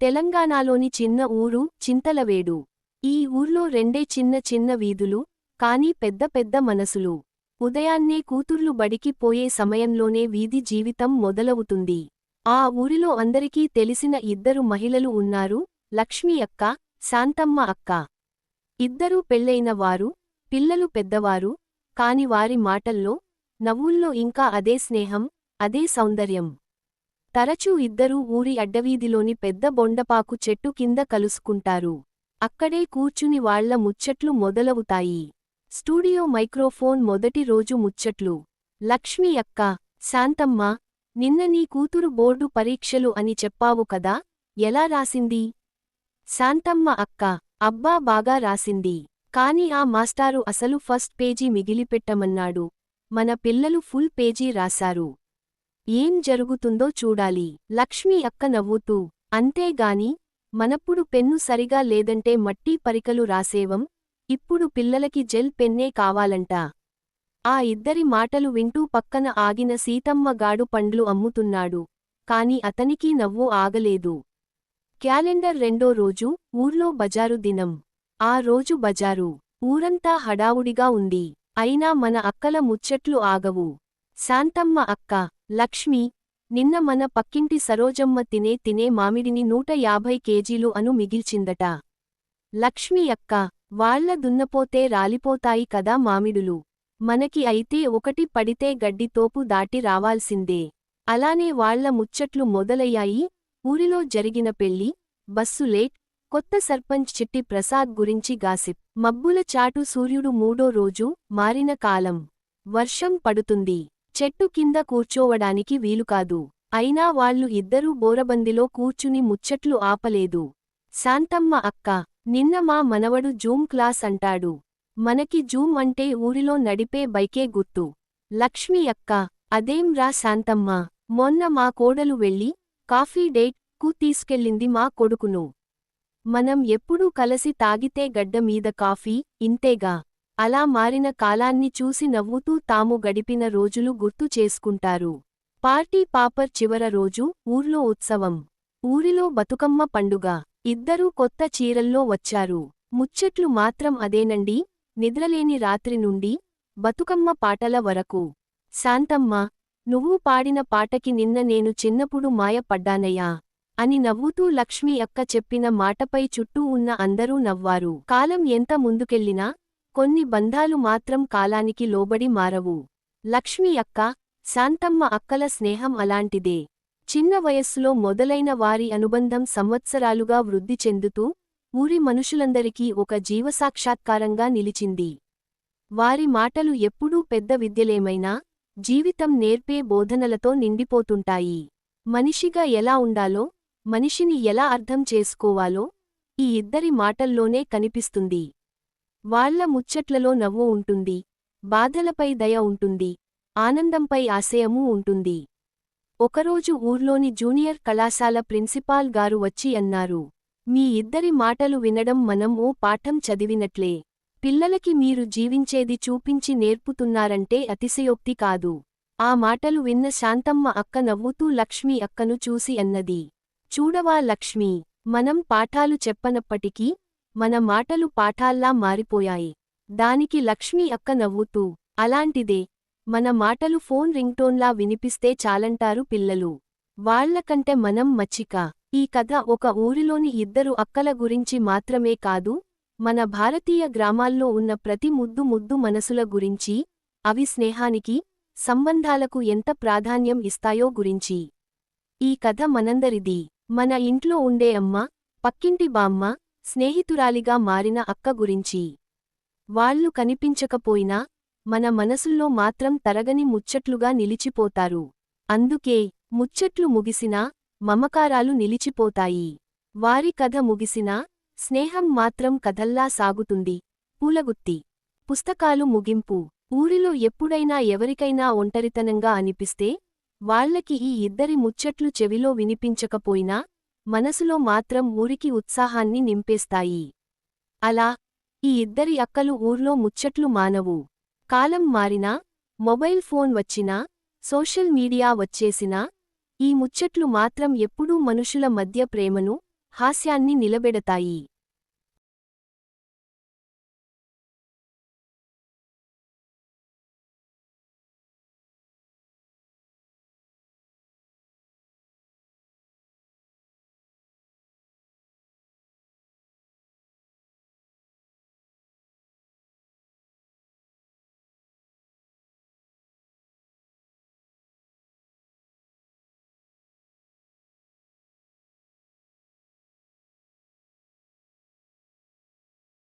తెలంగాణలోని చిన్న ఊరు చింతలవేడు. ఈ ఊర్లో రెండే చిన్న చిన్న వీధులు కాని పెద్ద పెద్ద మనసులు. ఉదయాన్నే కూతుర్లు బడికి పోయే సమయంలోనే వీధి జీవితం మొదలవుతుంది. ఆ ఊరిలో అందరికీ తెలిసిన ఇద్దరు మహిళలు ఉన్నారు లక్ష్మి అక్క శాంతమ్మ అక్క. ఇద్దరూ పెళ్ళైన వారు పిల్లలు పెద్దవారు కాని వారి మాటల్లో నవ్వుల్లో ఇంకా అదే స్నేహం అదే సౌందర్యం. తరచూ ఇద్దరూ ఊరి అడ్డవీధిలోని పెద్ద బొండపాకు చెట్టు కింద కలుసుకుంటారు. అక్కడే కూర్చుని వాళ్ళ ముచ్చట్లు మొదలవుతాయి. స్టూడియో మైక్రోఫోన్ మొదటి రోజు ముచ్చట్లు. లక్ష్మీ అక్క శాంతమ్మ నిన్న నీ కూతురు బోర్డు పరీక్షలు అని చెప్పావు కదా ఎలా రాసింది? శాంతమ్మ అక్క అబ్బా బాగా రాసింది. కాని ఆ మాస్టారు అసలు ఫస్ట్ పేజీ మిగిలిపెట్టమన్నాడు. మన పిల్లలు ఫుల్ పేజీ రాశారు. ఏం జరుగుతుందో చూడాలి. లక్ష్మీ అక్క నవ్వుతూ అంతేగాని మనప్పుడు పెన్ను సరిగా లేదంటే మట్టి పరికలు రాసేవం ఇప్పుడు పిల్లలకి జెల్ పెన్నే కావాలంట. ఆ ఇద్దరి మాటలు వింటూ పక్కన ఆగిన సీతమ్మ గాడు పండ్లు అమ్ముతున్నాడు. కాని అతనికీ నవ్వు ఆగలేదు. క్యాలెండర్ రెండో రోజు ఊర్లో బజారు దినం. ఆ రోజు బజారు ఊరంతా హడావుడిగా ఉంది. అయినా మన అక్కల ముచ్చట్లు ఆగవు. శాంతమ్మ అక్క లక్ష్మి నిన్న మన పక్కింటి సరోజమ్మ తినే తినే మామిడిని నూట యాభై కేజీలు అను మిగిల్చిందట. లక్ష్మి అక్క వాళ్ళ దున్నపోతే రాలిపోతాయి కదా మామిడులు. మనకి అయితే ఒకటి పడితే గడ్డితోపు దాటి రావాల్సిందే. అలానే వాళ్ళ ముచ్చట్లు మొదలయ్యాయి. ఊరిలో జరిగిన పెళ్ళి బస్సు లేట్ కొత్త సర్పంచ్ చిట్టి ప్రసాద్ గురించి గాసిప్. మబ్బుల చాటు సూర్యుడు మూడో రోజు మారిన కాలం. వర్షం పడుతుంది. చెట్టు కింద కూర్చోవడానికి వీలుకాదు అయినా వాళ్ళు ఇద్దరూ బోరబందిలో కూర్చుని ముచ్చట్లు ఆపలేదు. శాంతమ్మ అక్క నిన్న మా మనవడు జూమ్ క్లాస్ అంటాడు. మనకి జూమ్ అంటే ఊరిలో నడిపే బైకే గుర్తు. లక్ష్మీ అక్క అదేం రా శాంతమ్మ? మొన్న మా కోడలు వెళ్ళి కాఫీ డేట్కు తీసుకెళ్ళింది మా కొడుకును. మనం ఎప్పుడూ కలసి తాగితే గడ్డ మీద కాఫీ ఇంతేగా? అలా మారిన కాలాన్ని చూసి నవ్వుతూ తాము గడిపిన రోజులు గుర్తు చేసుకుంటారు. పార్టీ పాపర్ చివర రోజు ఊర్లో ఉత్సవం. ఊరిలో బతుకమ్మ పండుగ. ఇద్దరూ కొత్త చీరల్లో వచ్చారు. ముచ్చట్లు మాత్రం అదేనండి. నిద్రలేని రాత్రి నుండి బతుకమ్మ పాటల వరకు. శాంతమ్మ నువ్వు పాడిన పాటకి నిన్న నేను చిన్నప్పుడు మాయపడ్డానయ్యా అని నవ్వుతూ లక్ష్మీ అక్క చెప్పిన మాటపై చుట్టూ ఉన్న అందరూ నవ్వారు. కాలం ఎంత ముందుకెళ్ళినా కొన్ని బంధాలు మాత్రం కాలానికి లోబడి మారవు. లక్ష్మి అక్క శాంతమ్మ అక్కల స్నేహం అలాంటిదే. చిన్న వయస్సులో మొదలైన వారి అనుబంధం సంవత్సరాలుగా వృద్ధి చెందుతూ ఊరి మనుషులందరికీ ఒక జీవసాక్షాత్కారంగా నిలిచింది. వారి మాటలు ఎప్పుడూ పెద్ద విద్యలేమైనా జీవితం నేర్పే బోధనలతో నిండిపోతుంటాయి. మనిషిగా ఎలా ఉండాలో మనిషిని ఎలా అర్థం చేసుకోవాలో ఈ ఇద్దరి మాటల్లోనే కనిపిస్తుంది. వాళ్ళ ముచ్చట్లలో నవ్వు ఉంటుంది బాధలపై దయ ఉంటుంది ఆనందంపై ఆశయమూ ఉంటుంది. ఒకరోజు ఊర్లోని జూనియర్ కళాశాల ప్రిన్సిపాల్ గారు వచ్చి అన్నారు మీ ఇద్దరి మాటలు వినడం మనం ఓ పాఠం చదివినట్లే. పిల్లలకి మీరు జీవించేది చూపించి నేర్పుతున్నారంటే అతిశయోక్తి కాదు. ఆ మాటలు విన్న శాంతమ్మ అక్క నవ్వుతూ లక్ష్మీ అక్కను చూసి అన్నది చూడవా లక్ష్మీ మనం పాఠాలు చెప్పనప్పటికీ మన మాటలు పాఠాల్లా మారిపోయాయి. దానికి లక్ష్మీ అక్క నవ్వుతూ అలాంటిదే మన మాటలు ఫోన్ రింగ్టోన్లా వినిపిస్తే చాలంటారు పిల్లలు. వాళ్ళకంటే మనం మచ్చిక. ఈ కథ ఒక ఊరిలోని ఇద్దరు అక్కల గురించి మాత్రమే కాదు మన భారతీయ గ్రామాల్లో ఉన్న ప్రతి ముద్దు ముద్దు మనసుల గురించి అవి స్నేహానికి సంబంధాలకు ఎంత ప్రాధాన్యం ఇస్తాయో గురించి. ఈ కథ మనందరిది. మన ఇంట్లో ఉండే అమ్మ పక్కింటి బామ్మ స్నేహితురాలిగా మారిన అక్క గురించి. వాళ్ళు కనిపించకపోయినా మన మనసుల్లో మాత్రం తరగని ముచ్చట్లుగా నిలిచిపోతారు. అందుకే ముచ్చట్లు ముగిసినా మమకారాలు నిలిచిపోతాయి. వారి కథ ముగిసినా స్నేహం మాత్రం కథల్లా సాగుతుంది. పూలగుత్తి. పుస్తకాలు ముగింపు. ఊరిలో ఎప్పుడైనా ఎవరికైనా ఒంటరితనంగా అనిపిస్తే వాళ్ళకి ఈ ఇద్దరి ముచ్చట్లు చెవిలో వినిపించకపోయినా మనసులో మాత్రం ఊరికి ఉత్సాహాన్ని నింపేస్తాయి. అలా ఈ ఇద్దరి అక్కలు ఊర్లో ముచ్చట్లు మానవు. కాలం మారినా మొబైల్ ఫోన్ వచ్చినా సోషల్ మీడియా వచ్చేసినా ఈ ముచ్చట్లు మాత్రం ఎప్పుడూ మనుషుల మధ్య ప్రేమను హాస్యాన్ని నిలబెడతాయి.